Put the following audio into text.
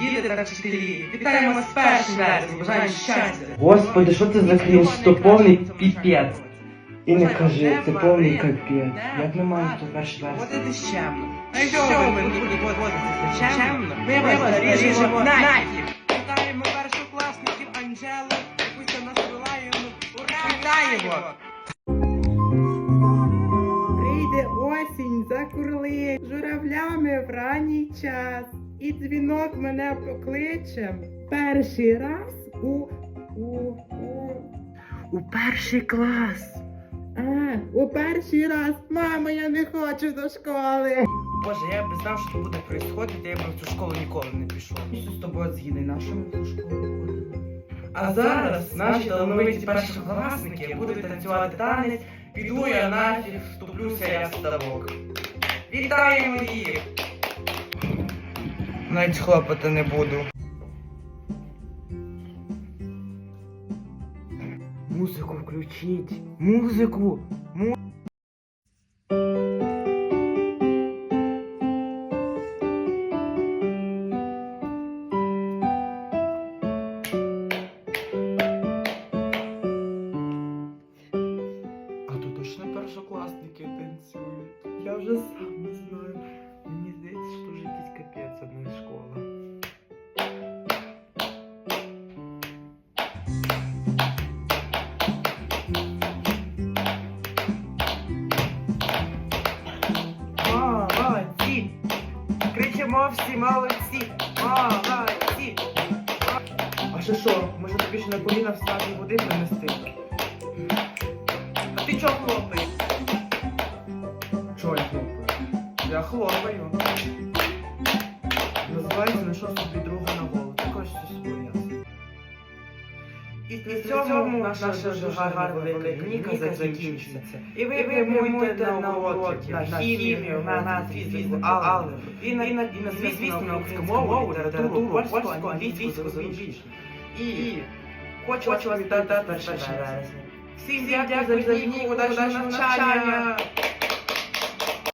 діти та вчителі. Вітаємо з першим вереснем, бажаємо щастя. Господи, що це за крінж? То повний піпець. І не кажи, це повний капець. Як ми маємо то перший вересня? Водити щемно. А якщо ми не будемо водитися чемно, ми вас ріжемо нафіг. Вітаємо першокласників Анджелу, якусь нас Вилаєвну. Ура! Вітаємо! Прийде осінь, закурли журавлями в ранній час, і дзвінок мене покличе перший раз у, у, у, У перший клас. а, у перший раз. Мамо, я не хочу до школи. Боже, я б знав, що буде происходити, я б в цю школу ніколи не пішов. Що з тобою згідний, на що ми в школу ходимо? А зараз наші талановиті першокласники будуть танцювати танець, піду я нафіг, вступлюся я в ставок. Вітаємо їх! Навіть хлопоти не буду. Музику включіть. Музику. Му... А тут точно першокласники танцюють. Я вже сам не знаю. Кричимо всі молодці! Молодці! А що що, може тобі ще на коліна встати і води принести? А ти чого хлопаєш? Чого я хлопаю? Я хлопаю. Називається на що собі друга на голову. І на цьому наша дуже гарна велика лінійка закінчується. І ви прямуєте на уроки, на хімію, на фізику, алгебру, і на, звісно, на українську мову, літературу, польську, англійську, зарубіжну. І хочу вас вітати перше вересня. Всім дякую за удачного навчання.